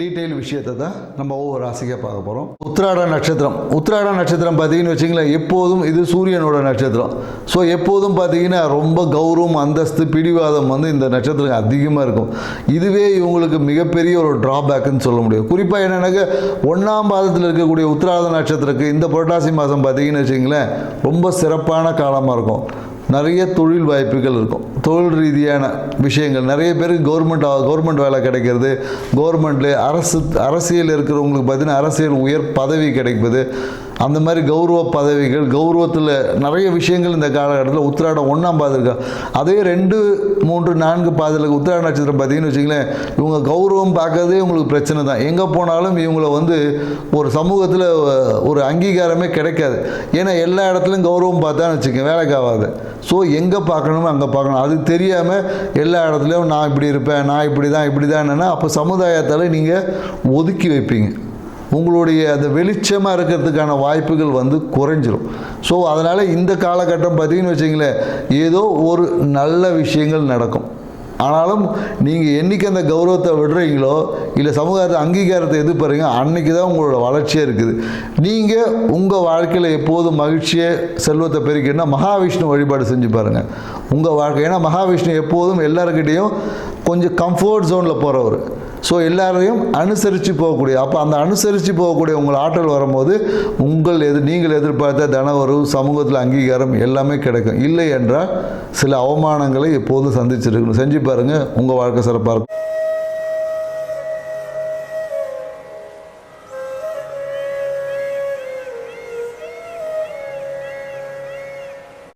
Detail விஷயத்தை தான் நம்ம ஒவ்வொரு ராசிக்காக பார்க்க போகிறோம் உத்திராட நட்சத்திரம். உத்திராட நட்சத்திரம் பார்த்தீங்கன்னு வச்சிங்களேன் எப்போதும் இது சூரியனோட நட்சத்திரம். ஸோ எப்போதும் பார்த்தீங்கன்னா ரொம்ப கௌரவம் அந்தஸ்து பிடிவாதம் வந்து இந்த நட்சத்திரம் அதிகமாக இருக்கும். இதுவே இவங்களுக்கு மிகப்பெரிய ஒரு ட்ராபேக்குன்னு சொல்ல முடியும். குறிப்பாக என்னென்னாக்க ஒன்றாம் பாதத்தில் இருக்கக்கூடிய உத்திராட நட்சத்திரத்துக்கு இந்த புரட்டாசி மாதம் பார்த்தீங்கன்னு வச்சிங்களேன் ரொம்ப சிறப்பான காலமாக இருக்கும். நிறைய தொழில் வாய்ப்புகள் இருக்கும். தொழில் ரீதியான விஷயங்கள். நிறைய பேருக்கு கவர்மெண்ட் கவர்மெண்ட் வேலை கிடைக்கிறது. கவர்மெண்ட்ல அரசு அரசியல் இருக்கிறவங்களுக்கு பார்த்தீங்கன்னா அரசியல் உயர் பதவி கிடைப்பது. அந்த மாதிரி கௌரவ பதவிகள் கௌரவத்தில் நிறைய விஷயங்கள் இந்த காலகட்டத்தில் உத்திராடம் ஒன்றாம் பாதிருக்கா அதே ரெண்டு மூன்று நான்கு பாதத்தில் உத்திராட நட்சத்திரம் பார்த்தீங்கன்னு வச்சிங்களேன் இவங்க கௌரவம் பார்க்கறதே உங்களுக்கு பிரச்சனை தான். எங்கே போனாலும் இவங்கள வந்து ஒரு சமூகத்தில் ஒரு அங்கீகாரமே கிடைக்காது. ஏன்னா எல்லா இடத்துலையும் கௌரவம் பார்த்தான்னு வச்சுக்கோங்க வேலைக்கு ஆகாது. ஸோ எங்கே பார்க்கணுமோ அங்கே பார்க்கணும். அது தெரியாமல் எல்லா இடத்துலையும் நான் இப்படி இருப்பேன் நான் இப்படி தான் இப்படி தான் அப்போ சமுதாயத்தால் நீங்கள் ஒதுக்கி வைப்பீங்க. உங்களுடைய அந்த வெளிச்சமாக இருக்கிறதுக்கான வாய்ப்புகள் வந்து குறைஞ்சிரும். ஸோ அதனால் இந்த காலகட்டம் பார்த்தீங்கன்னு வச்சிங்களேன் ஏதோ ஒரு நல்ல விஷயங்கள் நடக்கும். ஆனாலும் நீங்கள் என்னைக்கு அந்த கௌரவத்தை விடுறீங்களோ இல்லை சமுதாயத்தை அங்கீகாரத்தை எதிர்பார்றீங்க அன்னைக்கு தான் உங்களோட வளர்ச்சியே இருக்குது. நீங்கள் உங்கள் வாழ்க்கையில் எப்போதும் மகிழ்ச்சியை செல்வத்தை பெருக்கினா மகாவிஷ்ணு வழிபாடு செஞ்சு பாருங்கள் உங்கள் வாழ்க்கை ஏன்னா மகாவிஷ்ணு எப்போதும் எல்லாருக்கிட்டேயும் கொஞ்சம் கம்ஃபர்ட் ஜோனில் போகிறவர் ஸோ எல்லாரையும் அனுசரித்து போகக்கூடிய அப்போ அந்த அனுசரித்து போகக்கூடிய உங்கள் ஆற்றல் வரும்போது உங்கள் எது நீங்கள் எதிர்பார்த்த தனவரவு சமூகத்தில் அங்கீகாரம் எல்லாமே கிடைக்கும். இல்லை என்றால் சில அவமானங்களை எப்போதும் சந்திச்சிருக்கணும். செஞ்சு பாருங்கள் உங்கள் வாழ்க்கை சிறப்பாக இருக்கும்.